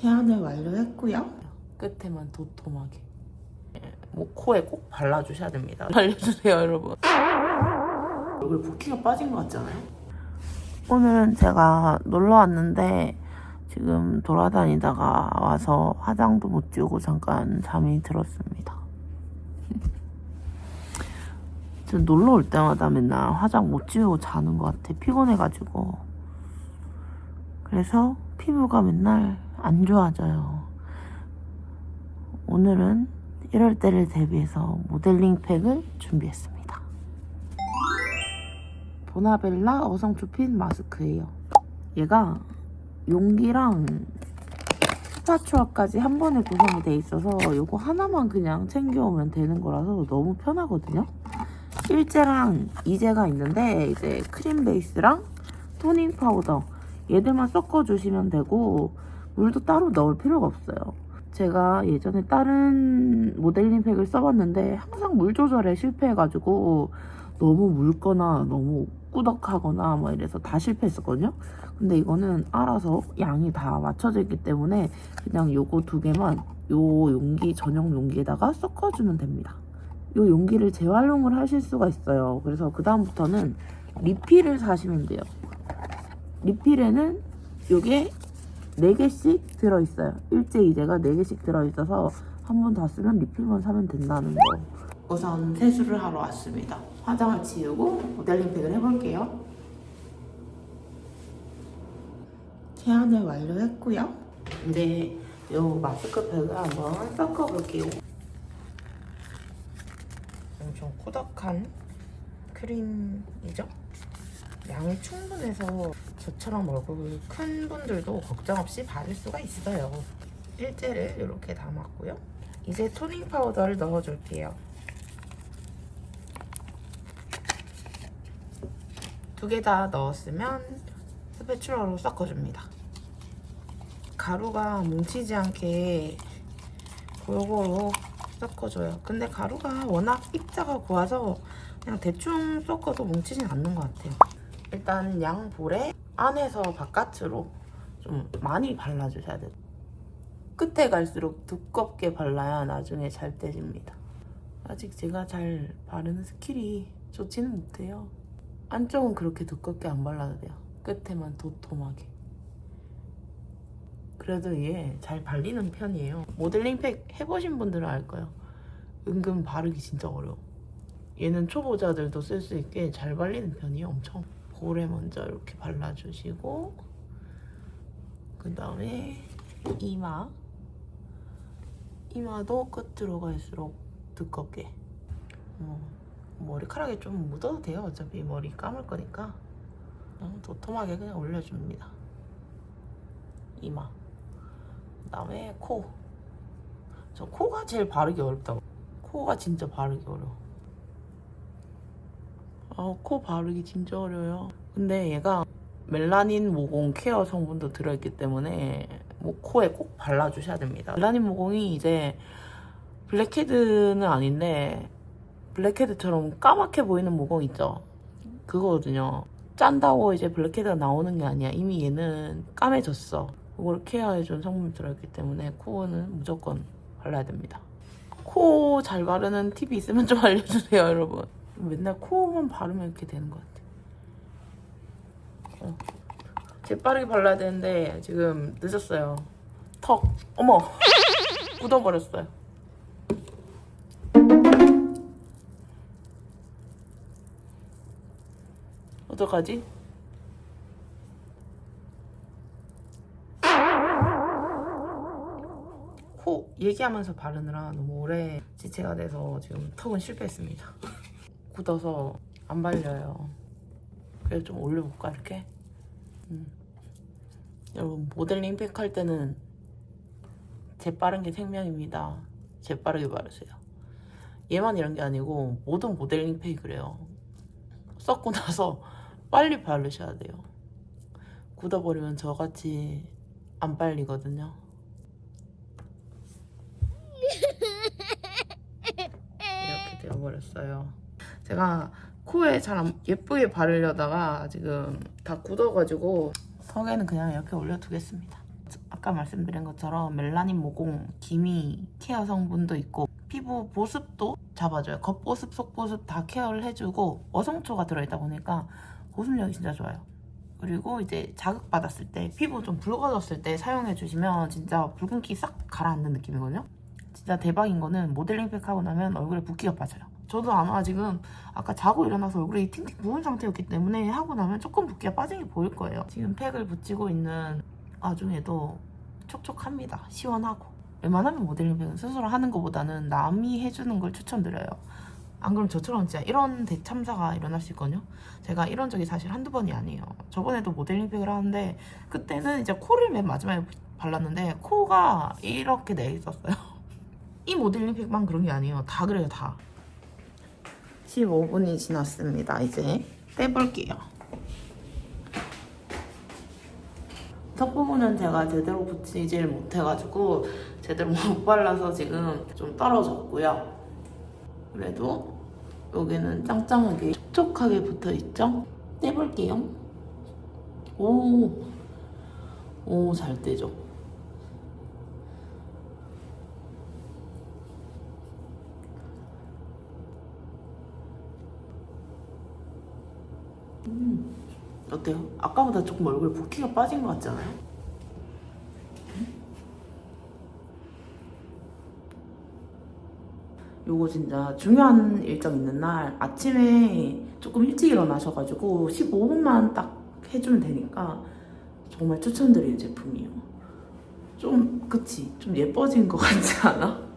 제안을 완료했고요. 끝에만 도톰하게. 예, 뭐 코에 꼭 발라주셔야 됩니다. 알려주세요, 여러분. 얼굴 붓기가 빠진 것 같잖아요. 오늘은 제가 놀러 왔는데 지금 돌아다니다가 와서 화장도 못 지우고 잠깐 잠이 들었습니다. 저 놀러 올 때마다 맨날 화장 못 지우고 자는 것 같아. 피곤해가지고. 그래서 피부가 맨날 안 좋아져요. 오늘은 이럴 때를 대비해서 모델링 팩을 준비했습니다. 보나벨라 어성초핀 마스크예요. 얘가 용기랑 스파츌라까지 한 번에 구성이 돼 있어서 이거 하나만 그냥 챙겨오면 되는 거라서 너무 편하거든요. 일제랑 이제가 있는데 이제 크림 베이스랑 토닝 파우더 얘들만 섞어 주시면 되고 물도 따로 넣을 필요가 없어요. 제가 예전에 다른 모델링 팩을 써봤는데 항상 물 조절에 실패해가지고 너무 묽거나 너무 꾸덕하거나 뭐 이래서 다 실패했었거든요. 근데 이거는 알아서 양이 다 맞춰져 있기 때문에 그냥 요거 두 개만 요 용기 전용 용기에다가 섞어주면 됩니다. 요 용기를 재활용을 하실 수가 있어요. 그래서 그 다음부터는 리필을 사시면 돼요. 리필에는 요게 4개씩 들어있어요. 일제 이제가 4개씩 들어있어서 한 번 다 쓰면 리필만 사면 된다는 거. 우선 세수를 하러 왔습니다. 화장을 지우고 모델링 팩을 해볼게요. 제안을 완료했고요. 이제 요 마스크팩을 한번 섞어볼게요. 엄청 꾸덕한 크림이죠? 양이 충분해서 저처럼 얼굴 큰 분들도 걱정 없이 바를 수가 있어요. 일제를 이렇게 담았고요. 이제 토닝 파우더를 넣어줄게요. 두 개 다 넣었으면 스패츌러로 섞어줍니다. 가루가 뭉치지 않게 골고루 섞어줘요. 근데 가루가 워낙 입자가 고와서 그냥 대충 섞어도 뭉치진 않는 것 같아요. 일단 양 볼에 안에서 바깥으로 좀 많이 발라주셔야 돼요. 끝에 갈수록 두껍게 발라야 나중에 잘 떼집니다. 아직 제가 잘 바르는 스킬이 좋지는 못해요. 안쪽은 그렇게 두껍게 안 발라도 돼요. 끝에만 도톰하게. 그래도 이게 잘 발리는 편이에요. 모델링 팩 해보신 분들은 알 거예요. 은근 바르기 진짜 어려워. 얘는 초보자들도 쓸 수 있게 잘 발리는 편이에요. 엄청. 볼에 먼저 이렇게 발라주시고 그 다음에 이마 이마도 끝으로 갈수록 두껍게 어, 머리카락에 좀 묻어도 돼요. 어차피 머리 감을 거니까 그냥 도톰하게 그냥 올려줍니다. 이마 그 다음에 코. 저 코가 제일 바르기 어렵다고. 코가 진짜 바르기 어려워. 아, 코 바르기 진짜 어려워요. 근데 얘가 멜라닌 모공 케어 성분도 들어있기 때문에 뭐 코에 꼭 발라주셔야 됩니다. 멜라닌 모공이 이제 블랙헤드는 아닌데 블랙헤드처럼 까맣게 보이는 모공 있죠? 그거거든요. 짠다고 이제 블랙헤드가 나오는 게 아니야. 이미 얘는 까매졌어. 그걸 케어해준 성분이 들어있기 때문에 코는 무조건 발라야 됩니다. 코 잘 바르는 팁이 있으면 좀 알려주세요, 여러분. 맨날 코만 바르면 이렇게 되는 것 같아. 어. 재빠르게 발라야 되는데 지금 늦었어요. 턱, 어머, 묻어버렸어요. 어떡하지? 코 얘기하면서 바르느라 너무 오래 지체가 돼서 지금 턱은 실패했습니다. 굳어서 안 발려요. 그래서 좀 올려볼까 이렇게? 음. 여러분 모델링 팩 할 때는 재빠른 게 생명입니다. 재빠르게 바르세요. 얘만 이런 게 아니고 모든 모델링 팩이 그래요. 썼고 나서 빨리 바르셔야 돼요. 굳어버리면 저같이 안 빨리거든요. 이렇게 되어버렸어요. 제가 코에 잘 안- 예쁘게 바르려다가 지금 다 굳어가지고 턱에는 그냥 이렇게 올려두겠습니다. 아까 말씀드린 것처럼 멜라닌 모공, 기미 케어 성분도 있고 피부 보습도 잡아줘요. 겉보습, 속보습 다 케어를 해주고 어성초가 들어있다 보니까 보습력이 진짜 좋아요. 그리고 이제 자극받았을 때 피부 좀 붉어졌을 때 사용해주시면 진짜 붉은기 싹 가라앉는 느낌이거든요. 진짜 대박인 거는 모델링 팩 하고 나면 얼굴에 붓기가 빠져요. 저도 아마 지금 아까 자고 일어나서 얼굴이 팅팅 부은 상태였기 때문에 하고 나면 조금 붓기가 빠진 게 보일 거예요. 지금 팩을 붙이고 있는 와중에도 촉촉합니다. 시원하고. 웬만하면 모델링팩은 스스로 하는 것보다는 남이 해주는 걸 추천드려요. 안 그럼 저처럼 진짜 이런 대참사가 일어날 수 있거든요. 제가 이런 적이 사실 한두 번이 아니에요. 저번에도 모델링팩을 하는데 그때는 이제 코를 맨 마지막에 발랐는데 코가 이렇게 내 있었어요. 이 모델링팩만 그런 게 아니에요. 다 그래요, 다. 15분이 지났습니다. 이제 떼볼게요. 턱 부분은 제가 제대로 붙이질 못해가지고 제대로 못 발라서 지금 좀 떨어졌고요. 그래도 여기는 짱짱하게 촉촉하게 붙어 있죠? 떼볼게요. 오, 오, 잘 떼죠? 음, 어때요? 아까보다 조금 얼굴 붓기가 빠진 것 같지 않아요? 요거 진짜 중요한 일정 있는 날 아침에 조금 일찍 일어나셔가지고 15분만 딱 해주면 되니까 정말 추천드리는 제품이에요. 좀 그치? 좀 예뻐진 것 같지 않아?